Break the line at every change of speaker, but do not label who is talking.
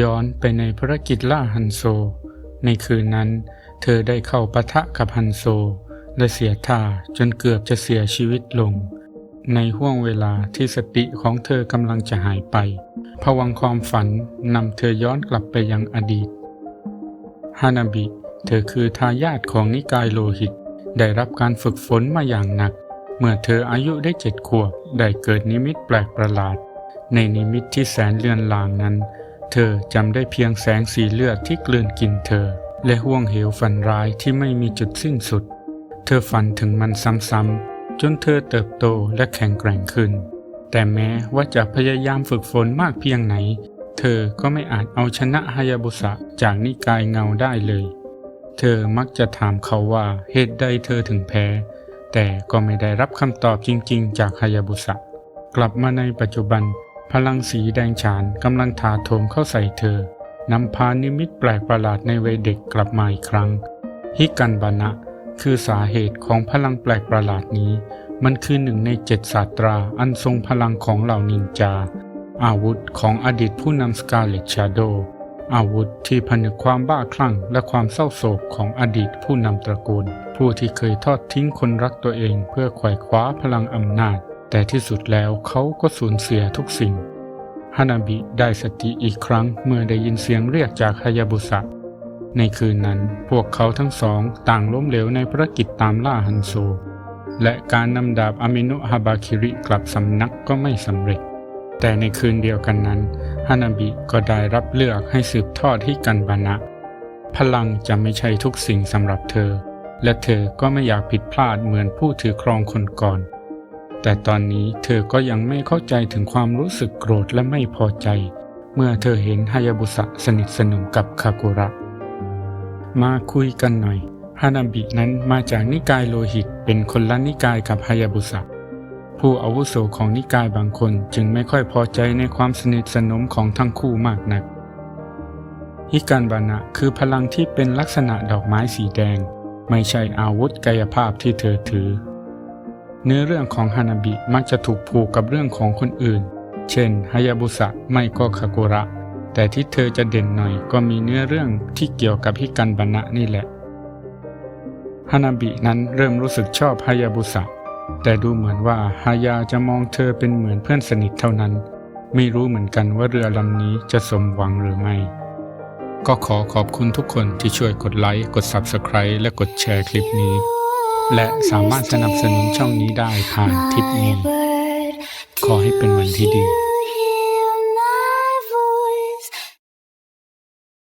ย้อนไปในภารกิจล่าฮันโซ ในคืนนั้น เธอได้เข้าปะทะกับฮันโซ และเสียท่าจนเกือบจะเสียชีวิตลง ในห่วงเวลาที่สติของเธอกำลังจะหายไปผวังค์ความฝันนำเธอย้อนกลับไปยังอดีตฮานาบิ เธอคือทายาทของนิกายโลหิต ได้รับการฝึกฝนมาอย่างหนัก เมื่อเธออายุได้เจ็ดขวบ ได้เกิดนิมิตแปลกประหลาด ในนิมิตที่แสนเลือนลางนั้น เธอจำได้เพียงแสงสีเลือดที่กลืนกินเธอ และห่วงเหวฝันร้ายที่ไม่มีจุดสิ้นสุด เธอฝันถึงมันซ้ำๆจนเธอเติบโตและแข็งแกร่งขึ้น แต่แม้ว่าจะพยายามฝึกฝนมากเพียงไหน เธอก็ไม่อาจเอาชนะฮายาบุสะจากนิกายเงาได้เลย เธอมักจะถามเขาว่าเหตุใดเธอถึงแพ้ แต่ก็ไม่ได้รับคำตอบจริง ๆ จากฮายาบุสะกลับมาในปัจจุบัน พลังสีแดงฉานกำลังถาโถมเข้าใส่เธอนำพานิมิตแปลกประหลาดในวัยเด็กกลับมาอีกครั้ง ฮิกันบานะ คือสาเหตุของพลังแปลกประหลาดนี้ มันคือหนึ่งในเจ็ดศาสตราอันทรงพลังของเหล่านินจา อาวุธของอดีตผู้นำสกาเลตชาโด อาวุธที่ผนึกความบ้าคลั่งและความเศร้าโศกของอดีตผู้นำตระกูล ผู้ที่เคยทอดทิ้งคนรักตัวเองเพื่อไขว่คว้าพลังอำนาจ แต่ที่สุดแล้วเขาก็สูญเสียทุกสิ่งฮานาบิได้สติอีกครั้งเมื่อได้ยินเสียงเรียกจากฮายาบุสะ ในคืนนั้นพวกเขาทั้งสองต่างล้มเหลวในภารกิจตามล่าฮันโซ และการนำดาบอามิโนะฮาบาคิริกลับสำนักก็ไม่สำเร็จ แต่ในคืนเดียวกันนั้นฮานาบิก็ได้รับเลือกให้สืบทอดให้กันบานะ พลังจะไม่ใช่ทุกสิ่งสำหรับเธอ และเธอก็ไม่อยากผิดพลาดเหมือนผู้ถือครองคนก่อน แต่ตอนนี้เธอก็ยังไม่เข้าใจถึงความรู้สึกโกรธและไม่พอใจ เมื่อเธอเห็นฮายาบุสะสนิทสนมกับคากุระ มาคุยกันหน่อยฮานาบินั้นมาจากนิกายโลหิตเป็นคนละนิกายกับฮายาบุสะผู้อาวุโสของนิกายบางคนจึงไม่ค่อยพอใจในความสนิทสนมของทั้งคู่มากนักฮิการบานะคือพลังที่เป็นลักษณะดอกไม้สีแดง ไม่ใช่อาวุธกายภาพที่เธอถือ เนื้อเรื่องของฮานาบิมักจะถูกผูกกับเรื่องของคนอื่น เช่นฮายาบุสะไม่ก็คากุระ แต่ที่เธอจะเด่นหน่อยก็มีเนื้อเรื่องที่เกี่ยวกับฮิกันบานะนี่แหละฮานาบินั้นเริ่มรู้สึกชอบฮายาบุสะแต่ดูเหมือนว่าฮายาจะมองเธอเป็นเหมือนเพื่อนสนิทเท่านั้น ไม่รู้เหมือนกันว่าเรือลำนี้จะสมหวังหรือไม่ ก็ขอขอบคุณทุกคนที่ช่วยกดไลค์ กด Subscribe และกดแชร์คลิปนี้ และสามารถสนับสนุนช่องนี้ได้ผ่านทิปนี้ขอให้เป็นวันที่ดี